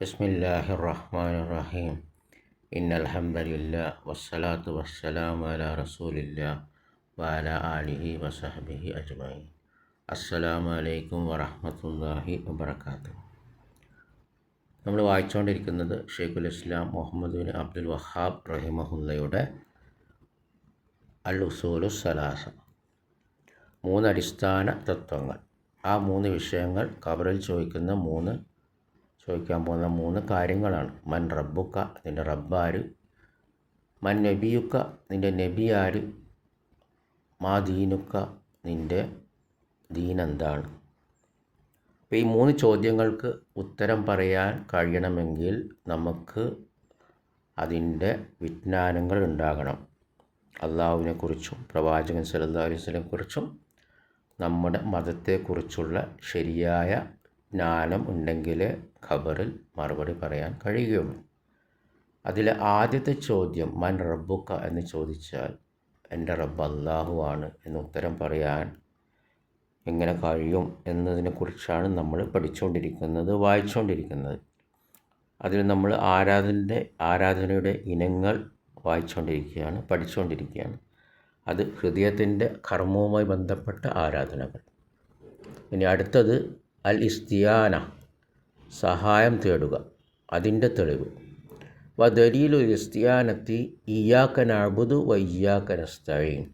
ബിസ്മില്ലാഹി റഹ്മാൻ റഹീം ഇന്നൽഹമ്മദില്ല വസ്സലാത്തു വസ്സലാം അല റസൂലില്ല വാല ആലിഹി വസഹബിഹി അജ്മായി അസ്സലാമു അലൈക്കും വറഹമത്തല്ലാഹി വബർക്കാത്തു നമ്മൾ വായിച്ചുകൊണ്ടിരിക്കുന്നത് ഷെയ്ഖുൽ Islam Muhammad bin Abdul Wahhab റഹിമഹുല്ലയുടെ അൽ ഉസൂലു സലാസ. മൂന്നടിസ്ഥാന തത്വങ്ങൾ. ആ മൂന്ന് വിഷയങ്ങൾ കവറിൽ ചോദിക്കുന്ന മൂന്ന് ചോദിക്കാൻ പോകുന്ന മൂന്ന് കാര്യങ്ങളാണ്. മൻ റബ്ബുക്ക നിന്റെ റബ്ബാര്. മൻ നബിയുക്ക നിന്റെ നബിയാര്. മാ ദീനുക്ക നിന്റെ ദീൻ എന്താണ് അപ്പോൾ ഈ മൂന്ന് ചോദ്യങ്ങൾക്ക് ഉത്തരം പറയാൻ കഴിയണമെങ്കിൽ നമുക്ക് അതിന്റെ വിജ്ഞാനങ്ങൾ ഉണ്ടാകണം. അള്ളാഹുവിനെക്കുറിച്ചും പ്രവാചകൻ സല്ലല്ലാഹു അലൈഹി നമ്മുടെ മതത്തെക്കുറിച്ചുള്ള ശരിയായ ജ്ഞാനം ഉണ്ടെങ്കിലേ ഖബറിൽ മറുപടി പറയാൻ കഴിയുകയുള്ളൂ അതിലെ ആദ്യത്തെ ചോദ്യം മൻ റബ്ബുക്ക എന്ന് ചോദിച്ചാൽ എന്റെ റബ്ബ് അള്ളാഹു ആണ് എന്ന് ഉത്തരം പറയാൻ എങ്ങനെ കഴിയും എന്നതിനെക്കുറിച്ചാണ് നമ്മൾ പഠിച്ചുകൊണ്ടിരിക്കുന്നത് വായിച്ചുകൊണ്ടിരിക്കുന്നത്. അതിൽ നമ്മൾ ആരാധനയുടെ ആരാധനയുടെ ഇനങ്ങൾ വായിച്ചുകൊണ്ടിരിക്കുകയാണ് പഠിച്ചുകൊണ്ടിരിക്കുകയാണ്. അത് ഹൃദയത്തിന്റെ കർമ്മവുമായി ബന്ധപ്പെട്ട ആരാധനകൾ. ഇനി അടുത്തത് അൽ ഇസ്തിയാന സഹായം തേടുക അതിന്റെ തെളിവ്. വ ദലീലു ഇസ്തിയാനത്തി ഇയാക്കൻ നഅബുദു വ ഇയാക്കൻ നസ്തഈൻ.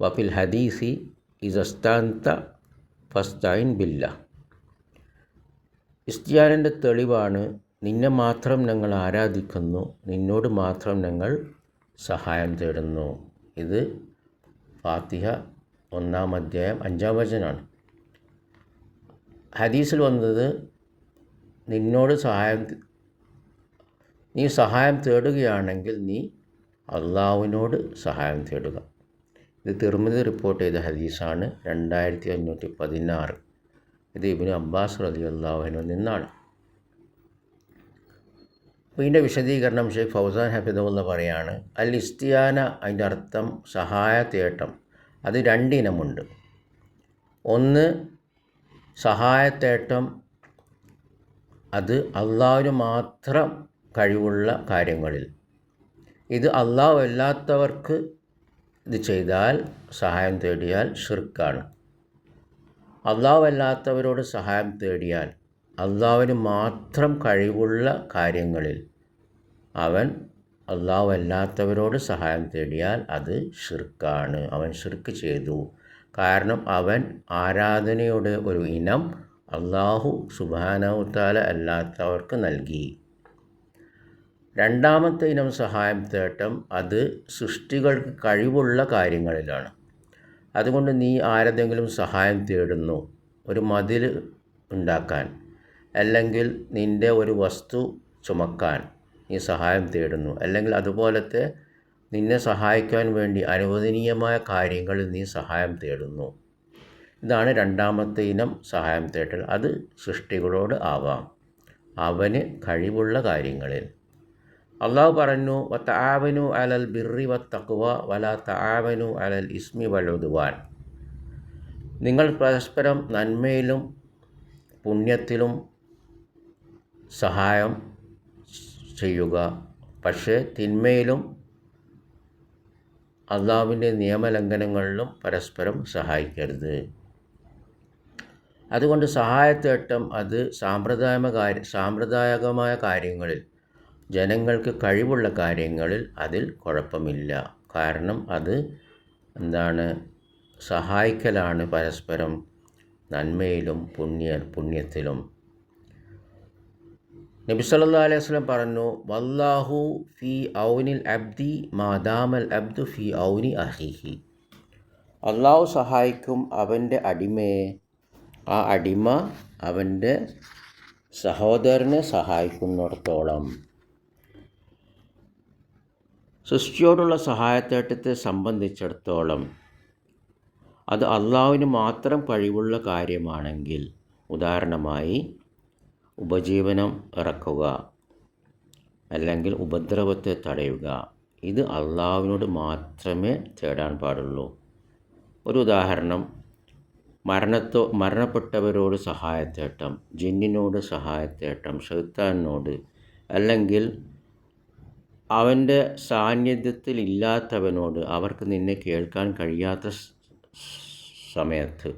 വഫിൽ ഹദീസി ഇസസ്താന്ത ഫസ്തൈൻ ബില്ല. ഇസ്തിയാനന്റെ തെളിവാണ് നിന്നെ മാത്രം ഞങ്ങൾ ആരാധിക്കുന്നു നിന്നോട് മാത്രം ഞങ്ങൾ സഹായം തേടുന്നു. ഇത് ഫാത്തിഹ ഒന്നാം അധ്യായം അഞ്ചാം വചനാണ്. ഹദീസിൽ വന്നത് നിന്നോട് സഹായം നീ സഹായം തേടുകയാണെങ്കിൽ നീ അള്ളാഹുവിനോട് സഹായം തേടുക. ഇത് തിരുമതി റിപ്പോർട്ട് ചെയ്ത ഹദീസാണ് രണ്ടായിരത്തി അഞ്ഞൂറ്റി പതിനാറ് ഇത് ഇബിന് അബ്ബാസ് റലി അള്ളാഹുവിനിൽ നിന്നാണ്. അപ്പോൾ ഇതിന്റെ വിശദീകരണം ഷെയ്ഖ് ഫൗസാൻ ഹഫിദുള്ള പറയാണ് അൽ ഇസ്തിയാന അതിന്റെ അർത്ഥം സഹായ തേട്ടം. അത് രണ്ടിനമുണ്ട്. ഒന്ന് സഹായത്തേട്ടം അത് അള്ളാഹുവിന് മാത്രം കഴിവുള്ള കാര്യങ്ങളിൽ. ഇത് അള്ളാഹു അല്ലാത്തവർക്ക് ഇത് ചെയ്താൽ സഹായം തേടിയാൽ ഷിർക്കാണ് അള്ളാഹു അല്ലാത്തവരോട് സഹായം തേടിയാൽ അള്ളാഹുവിന് മാത്രം കഴിവുള്ള കാര്യങ്ങളിൽ അവൻ അള്ളാഹു അല്ലാത്തവരോട് സഹായം തേടിയാൽ അത് ഷിർക്കാണ് അവൻ ഷിർക്ക് ചെയ്തു. കാരണം അവൻ ആരാധനയുടെ ഒരു ഇനം അള്ളാഹു സുബാനവുത്താല അല്ലാത്തവർക്ക് നൽകി. രണ്ടാമത്തെ ഇനം സഹായം തേട്ടം അത് സൃഷ്ടികൾക്ക് കഴിവുള്ള കാര്യങ്ങളിലാണ്. അതുകൊണ്ട് നീ ആരെന്തെങ്കിലും സഹായം തേടുന്നു ഒരു മതിൽ ഉണ്ടാക്കാൻ അല്ലെങ്കിൽ നിന്റെ ഒരു വസ്തു ചുമക്കാൻ നീ സഹായം തേടുന്നു അല്ലെങ്കിൽ അതുപോലത്തെ നിന്നെ സഹായിക്കാൻ വേണ്ടി അനുവദനീയമായ കാര്യങ്ങളിൽ നീ സഹായം തേടുന്നു. ഇതാണ് രണ്ടാമത്തെ ഇനം സഹായം തേട്ടൽ അത് സൃഷ്ടികളോട് ആവാം. അവന് കഴിവുള്ള കാര്യങ്ങളിൽ. അള്ളാഹു പറഞ്ഞു വ താവനു അലൽ ബിറി വ തക്വ വല താവനു അലൽ ഇസ്മി വലുതുവാൻ നിങ്ങൾ പരസ്പരം നന്മയിലും പുണ്യത്തിലും സഹായം ചെയ്യുക. പക്ഷേ തിന്മയിലും അള്ളാഹുവിന്റെ നിയമലംഘനങ്ങളിലും പരസ്പരം സഹായിക്കരുത്. അതുകൊണ്ട് സഹായത്തേട്ടം അത് സാമ്പ്രദായമ കാര്യ സാമ്പ്രദായികമായ കാര്യങ്ങളിൽ ജനങ്ങൾക്ക് കഴിവുള്ള കാര്യങ്ങളിൽ അതിൽ കുഴപ്പമില്ല. കാരണം അത് എന്താണ് സഹായിക്കലാണ് പരസ്പരം നന്മയിലും പുണ്യ പുണ്യത്തിലും നബി അലൈഹി വസ്ലം പറഞ്ഞു വല്ലാഹു ഫി ഔനിൽ അബ്ദി മാദാമൽ അബ്ദു ഫി ഔനി അഹിഹി. അള്ളാഹു സഹായിക്കും അവന്റെ അടിമയെ. ആ അടിമ അവന്റെ സഹോദരനെ സഹായിക്കുന്നിടത്തോളം. സൃഷ്ടിയോടുള്ള സഹായത്തേട്ടത്തെ സംബന്ധിച്ചിടത്തോളം അത് അള്ളാഹുവിന് മാത്രം കഴിവുള്ള കാര്യമാണെങ്കിൽ ഉദാഹരണമായി ഉപജീവനം ഇറക്കുക അല്ലെങ്കിൽ ഉപദ്രവത്തെ തടയുക. ഇത് അള്ളാഹുവിനോട് മാത്രമേ തേടാൻ പാടുള്ളൂ. ഒരു ഉദാഹരണം മരണത്തോ മരണപ്പെട്ടവരോട് സഹായത്തേട്ടം ജിന്നിനോട് സഹായത്തേട്ടം ഷെയ്ത്താനോട് അല്ലെങ്കിൽ അവന്റെ സാന്നിധ്യത്തിൽ ഇല്ലാത്തവനോട് അവർക്ക് നിന്നെ കേൾക്കാൻ കഴിയാത്ത സമയത്ത്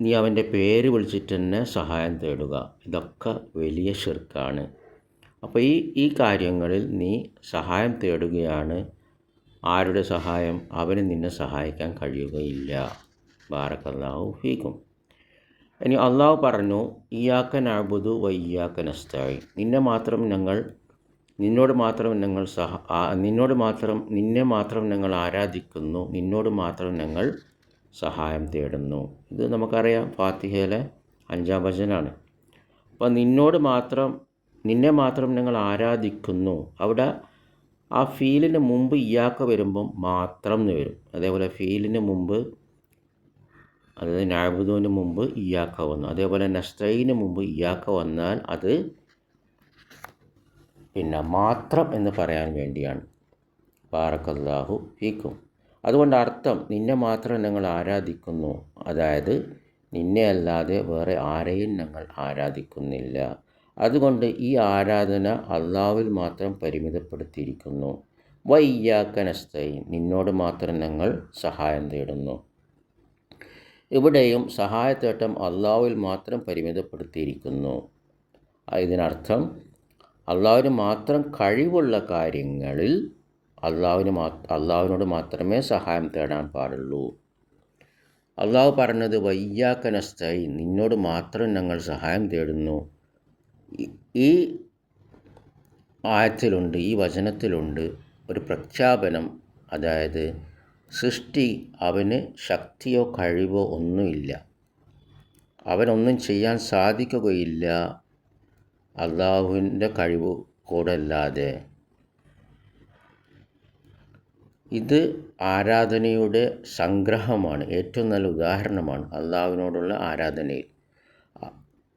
നീ അവന്റെ പേര് വിളിച്ചിട്ട് തന്നെ സഹായം തേടുക. ഇതൊക്കെ വലിയ ഷിർക്കാണ് അപ്പോൾ ഈ ഈ കാര്യങ്ങളിൽ നീ സഹായം തേടുകയാണ്. ആരുടെ സഹായം? അവന് നിന്നെ സഹായിക്കാൻ കഴിയുകയില്ല. ബാറക്കല്ലാഹു ഫീക്കും ഇനി അള്ളാഹു പറഞ്ഞു ഇയാക്കൻ അബുദു വ ഇയാക്കൻ അസ്തായി നിന്നെ മാത്രം ഞങ്ങൾ നിന്നോട് മാത്രം ഞങ്ങൾ സഹ നിന്നോട് മാത്രം നിന്നെ മാത്രം ഞങ്ങൾ ആരാധിക്കുന്നു. നിന്നോട് മാത്രം ഞങ്ങൾ സഹായം തേടുന്നു. ഇത് നമുക്കറിയാം ഫാത്തിഹയിലെ അഞ്ചാം വചനാണ്. അപ്പം നിന്നോട് മാത്രം നിന്നെ മാത്രം ഞങ്ങൾ ആരാധിക്കുന്നു. അവിടെ ആ ഫീലിന് മുമ്പ് ഇയാക്ക വരുമ്പം മാത്രം എന്ന് വരും. അതേപോലെ ഫീലിന് മുമ്പ് അതായത് നാബുദുവിന് മുമ്പ് ഇയാക്ക വന്നു. അതേപോലെ നഷ്ടയിന് മുമ്പ് ഇയാക്ക വന്നാൽ അത് പിന്നെ മാത്രം എന്ന് പറയാൻ വേണ്ടിയാണ്. ബാറക്കല്ലാഹു ഫീക്കും. അതുകൊണ്ട് അർത്ഥം നിന്നെ മാത്രം ഞങ്ങൾ ആരാധിക്കുന്നു. അതായത് നിന്നെ അല്ലാതെ വേറെ ആരെയും ഞങ്ങൾ ആരാധിക്കുന്നില്ല. അതുകൊണ്ട് ഈ ആരാധന അള്ളാവിൽ മാത്രം പരിമിതപ്പെടുത്തിയിരിക്കുന്നു. വയ്യാക്കനസ്തൈ നിന്നോട് മാത്രം ഞങ്ങൾ സഹായം തേടുന്നു. ഇവിടെയും സഹായത്തേട്ടം അള്ളാവിൽ മാത്രം പരിമിതപ്പെടുത്തിയിരിക്കുന്നു. ഇതിനർത്ഥം അള്ളാവിന് മാത്രം കഴിവുള്ള കാര്യങ്ങളിൽ അള്ളാഹുവിന് മാ അള്ളാഹുവിനോട് മാത്രമേ സഹായം തേടാൻ പാടുള്ളൂ. അള്ളാഹു പറഞ്ഞത് വയ്യാക്കനസ്തായി നിന്നോട് മാത്രം ഞങ്ങൾ സഹായം തേടുന്നു. ഈ- ആയത്തിലുണ്ട് ഈ വചനത്തിലുണ്ട് ഒരു പ്രഖ്യാപനം. അതായത് സൃഷ്ടി അവന് ശക്തിയോ കഴിവോ ഒന്നുമില്ല. അവനൊന്നും ചെയ്യാൻ സാധിക്കുകയില്ല. അള്ളാഹുവിന്റെ കഴിവ് കൂടല്ലാതെ. ഇത് ആരാധനയുടെ സംഗ്രഹമാണ് ഏറ്റവും നല്ല ഉദാഹരണമാണ് അള്ളാഹുവിനോടുള്ള ആരാധനയിൽ.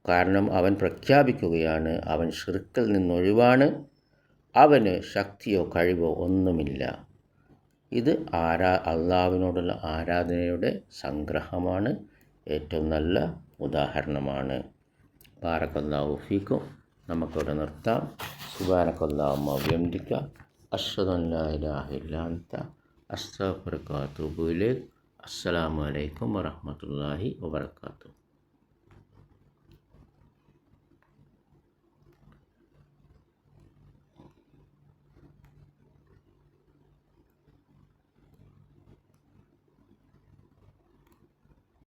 കാരണം അവൻ പ്രഖ്യാപിക്കുകയാണ് അവൻ ഷിർക്കിൽ നിന്നൊഴിവാണ് അവന് ശക്തിയോ കഴിവോ ഒന്നുമില്ല. ഇത് ആരാ അള്ളാഹുവിനോടുള്ള ആരാധനയുടെ സംഗ്രഹമാണ് ഏറ്റവും നല്ല ഉദാഹരണമാണ്. ബാറക്കല്ലാഹു ഫീക്കും. നമുക്കിവിടെ നിർത്താം. സുബാനക്കല്ലാഹുമ്മ വ്യംദിക്ക അസ്സലാമു അലൈക്കും വറഹ്മത്തുള്ളാഹി വബർക്കാത്തു